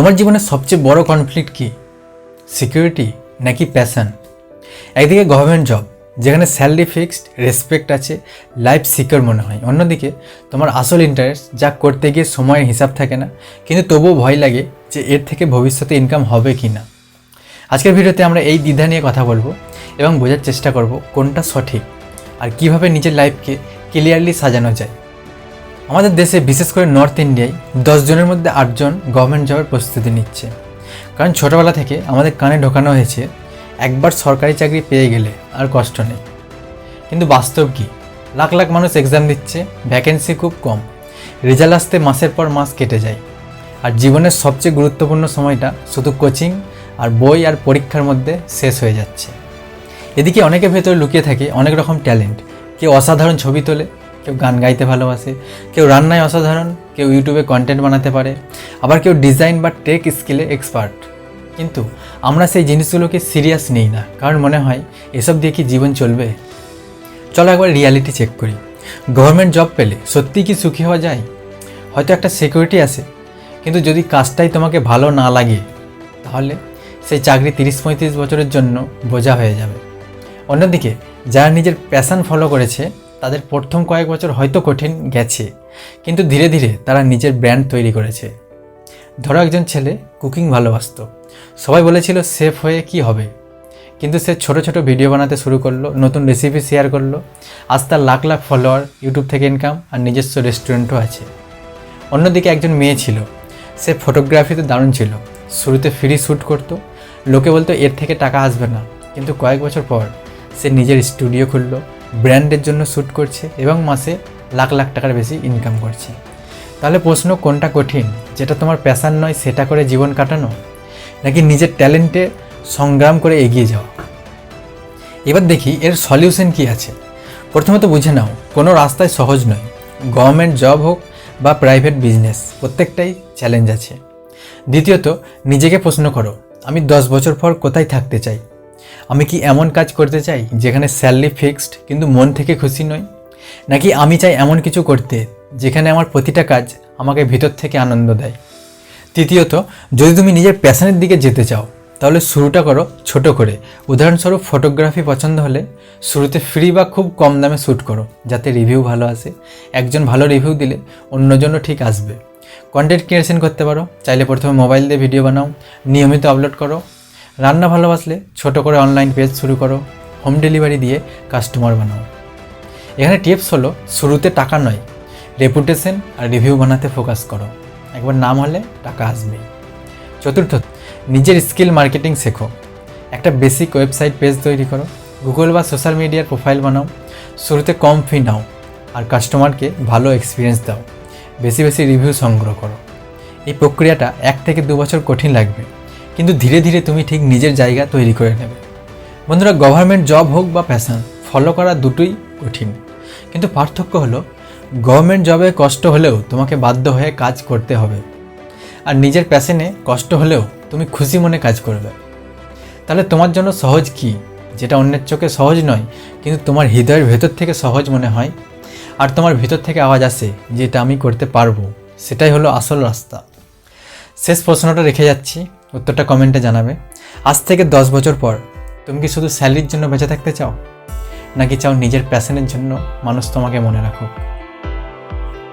তোমার জীবনের সবচেয়ে বড় কনফ্লিক্ট কি? সিকিউরিটি নাকি প্যাশন একদিকে গভর্নমেন্ট জব যেখানে স্যালারি ফিক্সড রেসপেক্ট আছে লাইফ সিকিউর মনে হয়। অন্যদিকে তোমার আসল ইন্টারেস্ট যা করতে গিয়ে সময়ের হিসাব থাকে না, কিন্তু তবুও ভয় লাগে যে এর থেকে ভবিষ্যতে ইনকাম হবে কি না। আজকের ভিডিওতে আমরা এই দ্বিধা নিয়ে কথা বলব এবং বোঝার চেষ্টা করব কোনটা সঠিক, আর কীভাবে নিজের লাইফকে ক্লিয়ারলি সাজানো যায়। আমাদের দেশে বিশেষ করে নর্থ ইন্ডিয়ায় দশ জনের মধ্যে আটজন গভর্নমেন্ট জবের প্রস্তুতি নিচ্ছে। কারণ ছোটোবেলা থেকে আমাদের কানে ঢোকানো হয়েছে, একবার সরকারি চাকরি পেয়ে গেলে আর কষ্ট নেই। কিন্তু বাস্তব কি? লাখ লাখ মানুষ এক্সাম দিচ্ছে ভ্যাকেন্সি খুব কম রেজাল্ট আসতে মাসের পর মাস কেটে যায়। আর জীবনের সবচেয়ে গুরুত্বপূর্ণ সময়টা শুধু কোচিং আর বই আর পরীক্ষার মধ্যে শেষ হয়ে যাচ্ছে। এদিকে অনেকে ভেতরে লুকিয়ে থাকে অনেক রকম ট্যালেন্ট কেউ অসাধারণ ছবি তোলে কেউ গান গাইতে ভালোবাসে, কেউ রান্নায় অসাধারণ, কেউ ইউটিউবে কন্টেন্ট বানাতে পারে, আবার কেউ ডিজাইন বা টেক স্কিলে এক্সপার্ট কিন্তু আমরা সেই জিনিসগুলোকে সিরিয়াস নিই না, কারণ মনে হয় এসব দিয়ে কি জীবন চলবে? চলো একবার রিয়ালিটি চেক করি। গভর্নমেন্ট জব পেলে সত্যিই কি সুখী হওয়া যায়? হয়তো একটা সিকিউরিটি আছে, কিন্তু যদি কাজটাই তোমাকে ভালো না লাগে, তাহলে সেই চাকরি তিরিশ পঁয়ত্রিশ বছরের জন্য বোঝা হয়ে যাবে। অন্যদিকে, যারা নিজের প্যাশান ফলো করেছে তাদের প্রথম কয়েক বছর হয়তো কঠিন গেছে, কিন্তু ধীরে ধীরে তারা নিজের ব্র্যান্ড তৈরি করেছে। ধরো একজন ছেলে কুকিং ভালোবাসতো। সবাই বলেছিল, সেফ হয়ে কি হবে? কিন্তু সে ছোট ছোট ভিডিও বানাতে শুরু করল, নতুন রেসিপি শেয়ার করল। আজ তার লাখ লাখ ফলোয়ার ইউটিউব থেকে ইনকাম আর নিজস্ব রেস্টুরেন্টও আছে। অন্যদিকে একজন মেয়ে ছিল। সে ফটোগ্রাফিতে দারুণ ছিল। শুরুতে ফ্রি শ্যুট করতো। লোকে বলতো, এর থেকে টাকা আসবে না। কিন্তু কয়েক বছর পর সে নিজের স্টুডিও খুললো। ব্র্যান্ডের জন্য শ্যুট করছে এবং মাসে লাখ লাখ টাকার বেশি ইনকাম করছে। তাহলে প্রশ্ন, কোনটা কঠিন? যেটা তোমার প্যাশান নয়, সেটা করে জীবন কাটানো? নাকি নিজের ট্যালেন্টে সংগ্রাম করে এগিয়ে যাওয়া? এবার দেখি, এর সলিউশন কি আছে? প্রথমত বুঝে নাও, কোনো রাস্তায় সহজ নয়। গভর্নমেন্ট জব হোক বা প্রাইভেট বিজনেস প্রত্যেকটাই চ্যালেঞ্জ আছে। দ্বিতীয়ত, নিজেকে প্রশ্ন করো, আমি দশ বছর পর কোথায় থাকতে চাই? আমি কি এমন কাজ করতে চাই যেখানে স্যালারি ফিক্সড কিন্তু মন থেকে খুশি নই? নাকি আমি চাই এমন কিছু করতে যেখানে আমার প্রতিটা কাজ আমাকে ভিতর থেকে আনন্দ দেয়? তৃতীয়ত, যদি তুমি নিজের প্যাশনের দিকে যেতে চাও, তাহলে শুরুটা করো ছোট করে। উদাহরণস্বরূপ ফটোগ্রাফি পছন্দ হলে শুরুতে ফ্রি বা খুব কম দামে শ্যুট করো, যাতে রিভিউ ভালো আসে। একজন ভালো রিভিউ দিলে অন্যজনও ঠিক আসবে। কন্টেন্ট ক্রিয়েশন করতে পারো, চাইলে প্রথমে মোবাইল দিয়ে ভিডিও বানাও, নিয়মিত আপলোড করো। রান্না ভালোবাসলে ছোট করে অনলাইন পেজ শুরু করো হোম ডেলিভারি দিয়ে কাস্টমার বানাও। এখানে টিপস হলো, শুরুতে টাকা নয় রেপুটেশন আর রিভিউ বানাতে ফোকাস করো। একবার নাম হলে টাকা আসবে। চতুর্থ, নিজের স্কিল মার্কেটিং শেখো। একটা বেসিক ওয়েবসাইট পেজ তৈরি করো গুগল বা সোশ্যাল মিডিয়ার প্রোফাইল বানাও, শুরুতে কম ফি নাও আর কাস্টমারকে ভালো এক্সপিরিয়েন্স দাও। বেশি বেশি রিভিউ সংগ্রহ করো। এই প্রক্রিয়াটা এক থেকে দু বছর কঠিন লাগবে। কিন্তু ধীরে ধীরে তুমি ঠিক নিজের জায়গা তৈরি করে নেবে। বন্ধুরা গভর্নমেন্ট জব হোক বা প্যাশান ফলো করা দুটোই কঠিন। কিন্তু পার্থক্য হলো গভর্নমেন্ট জবে কষ্ট হলেও তোমাকে বাধ্য হয়ে কাজ করতে হবে। আর নিজের প্যাশনে কষ্ট হলেও তুমি খুশি মনে কাজ করবে। তাহলে তোমার জন্য সহজ কি? যেটা অন্যের চোখে সহজ নয়, কিন্তু তোমার হৃদয়ের ভেতর থেকে সহজ মনে হয়। আর তোমার ভেতর থেকে আওয়াজ আসে যে এটা আমি করতে পারব। সেটাই হলো আসল রাস্তা। শেষ প্রশ্নটা রেখে যাচ্ছি। উত্তরটা কমেন্টে জানাবে। আজ থেকে দশ বছর পর তুমি কি শুধু স্যালারির জন্য বেঁচে থাকতে চাও? নাকি চাও নিজের প্যাশনের জন্য মানুষ তোমাকে মনে রাখুক?